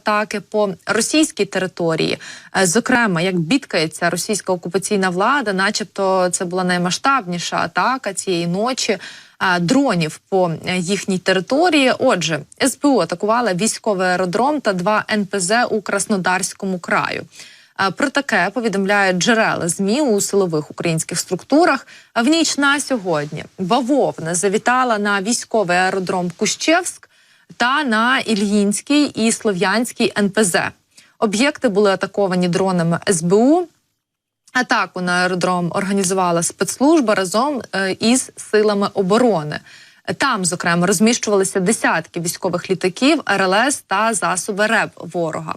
атаки по російській території. Е, Зокрема, як бідкається російська окупаційна влада, начебто це була наймасштабніша атака цієї ночі. е, Дронів по їхній території. Отже, СБУ атакувала військовий аеродром та два НПЗ у Краснодарському краю. Е, Про таке повідомляють джерела змі у силових українських структурах. В ніч на сьогодні бавовна завітала на військовий аеродром Кущевськ та на Ільїнський і Слов'янський НПЗ. Об'єкти були атаковані дронами СБУ. Атаку на аеродром організувала спецслужба разом е, із силами оборони. Там, зокрема, розміщувалися десятки військових літаків, РЛС та засоби РЕБ ворога.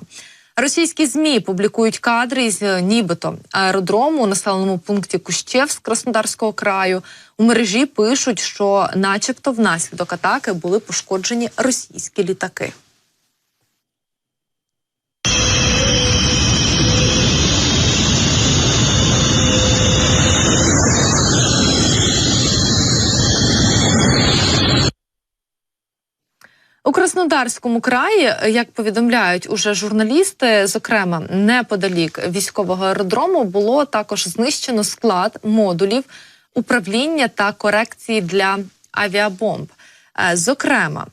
Російські змі публікують кадри із е, нібито аеродрому у населеному пункті Кущевськ Краснодарського краю. У мережі пишуть, що, начебто, внаслідок атаки були пошкоджені російські літаки. Краснодарському краї, як повідомляють уже журналісти, зокрема неподалік військового аеродрому, було також знищено склад модулів управління та корекції для авіабомб. Е, Зокрема,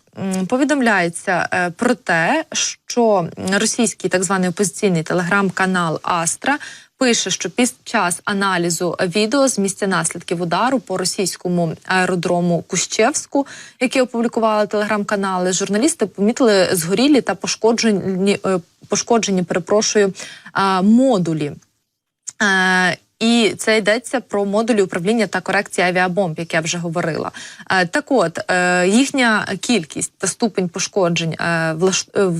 повідомляється е, про те, що російський так званий опозиційний телеграм-канал Астра пише, що під час аналізу відео з місця наслідків удару по російському аеродрому Кущевську, який опублікували телеграм-канали, журналісти помітили згорілі та пошкоджені е, пошкоджені, перепрошую, модулі. Е, І це йдеться про модулі управління та корекції авіабомб, як я вже говорила. Е, Так от е, їхня кількість та ступень пошкоджень е, е,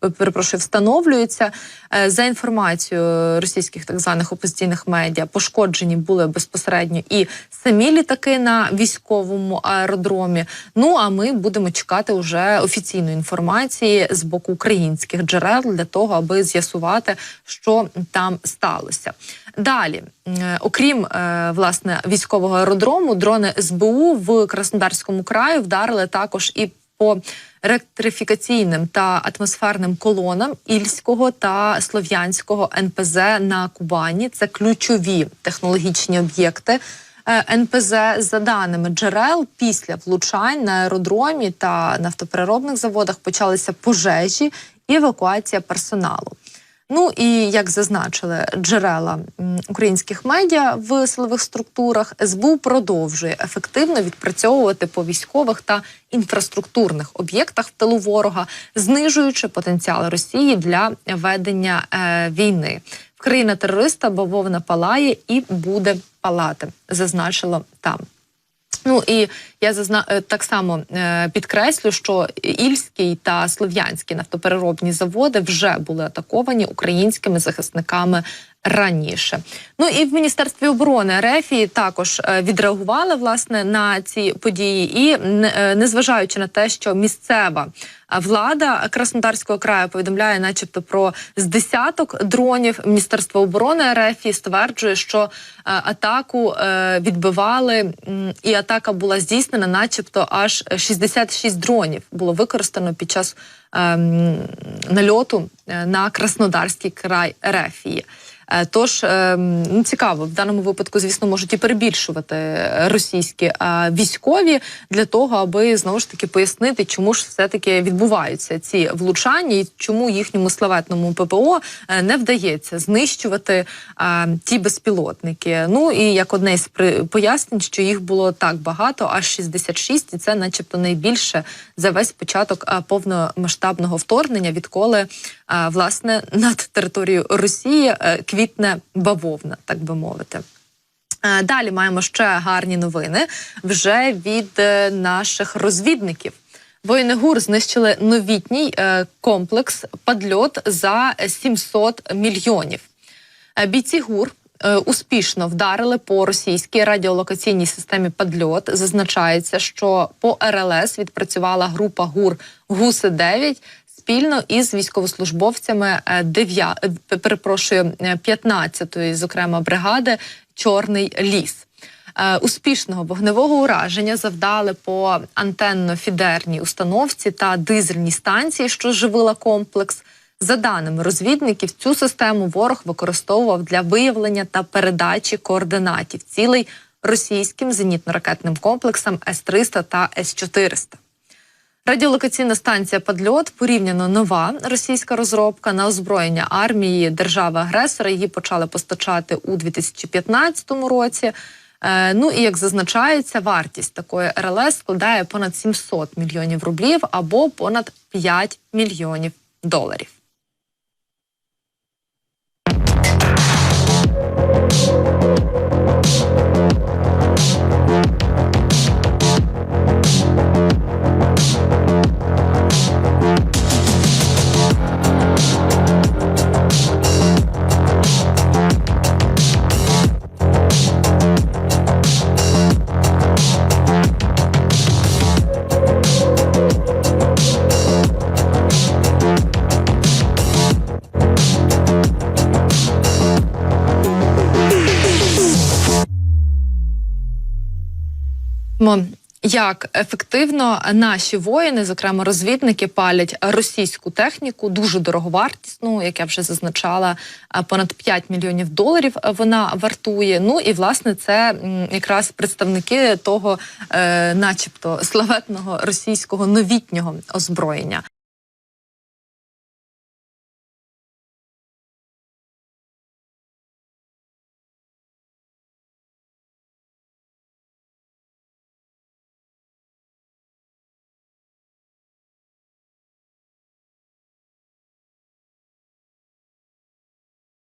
перепрошую, встановлюється Е, за інформацією російських так званих опозиційних медіа. Пошкоджені були безпосередньо і самі літаки на військовому аеродромі. Ну а ми будемо чекати уже офіційної інформації з боку українських джерел для того, аби з'ясувати, що там сталося. Далі, е, окрім е, власне військового аеродрому, дрони СБУ в Краснодарському краї вдарили також і по ректрифікаційним та атмосферним колонам Ільського та Слов'янського НПЗ на Кубані. Це ключові технологічні об'єкти. Е, НПЗ за даними джерел після влучань на аеродромі та нафтопереробних заводах почалися пожежі і евакуація персоналу. Ну і як зазначили джерела українських медіа в силових структурах, СБУ продовжує ефективно відпрацьовувати по військових та інфраструктурних об'єктах в тилу ворога, знижуючи потенціал Росії для ведення е, війни. В країна терориста бавовна палає і буде палати, зазначило там. Ну і я зазна е, так само е, підкреслю, що Ільський та Слов'янський нафтопереробні заводи вже були атаковані українськими захисниками раніше. Ну і в міністерстві оборони РФ також е, відреагували власне на ці події, і е, незважаючи на те, що місцева е, влада Краснодарського краю повідомляє, начебто, про з десяток дронів. Міністерство оборони РФ стверджує, що атаку відбивали, і атака була здійснена, начебто, аж 66 дронів було використано під час ем, нальоту на Краснодарський край Рефії. Е, Тож ем, ну, цікаво, в даному випадку, звісно, можуть і перебільшувати російські е, військові для того, аби знову ж таки пояснити, чому ж все таки відбуваються ці влучання, і чому їхньому славетному ППО е, не вдається знищувати е, ті безпілотники. Ну і як одне з при- пояснень, що їх було так багато, аж 66, і це, начебто, найбільше за весь початок е, повномасштабного вторгнення, відколи е, власне над територією Росії е, квітне бавовна, так би мовити. Е, Далі маємо ще гарні новини вже від е, наших розвідників. Воїни ГУР знищили новітній е, комплекс падльот за 700 мільйонів. Бійці ГУР успішно вдарили по російській радіолокаційній системі Падльот. Зазначається, що по РЛС відпрацювала група ГУР ГУСи 9 спільно із військовослужбовцями 9, перепрошую, 15-ї, зокрема бригади Чорний ліс. Е, Успішного вогневого ураження завдали по антенно-фідерній установці та дизельній станції, що живила комплекс. За даними розвідників, цю систему ворог використовував для виявлення та передачі координатів цілей російським зенітно-ракетним комплексам С-300 та С-400. Радіолокаційна станція Падльот порівняно нова російська розробка на озброєння армії держави-агресора. Її почали постачати у 2015 році. Е, ну і як зазначається, вартість такої РЛС складає понад 700 мільйонів рублів або понад 5 мільйонів доларів. Як ефективно наші воїни, зокрема розвідники, палять російську техніку, дуже дороговартісну, як я вже зазначала, понад 5 мільйонів доларів вона вартує. Ну і власне це якраз представники того, е, начебто, славетного російського новітнього озброєння.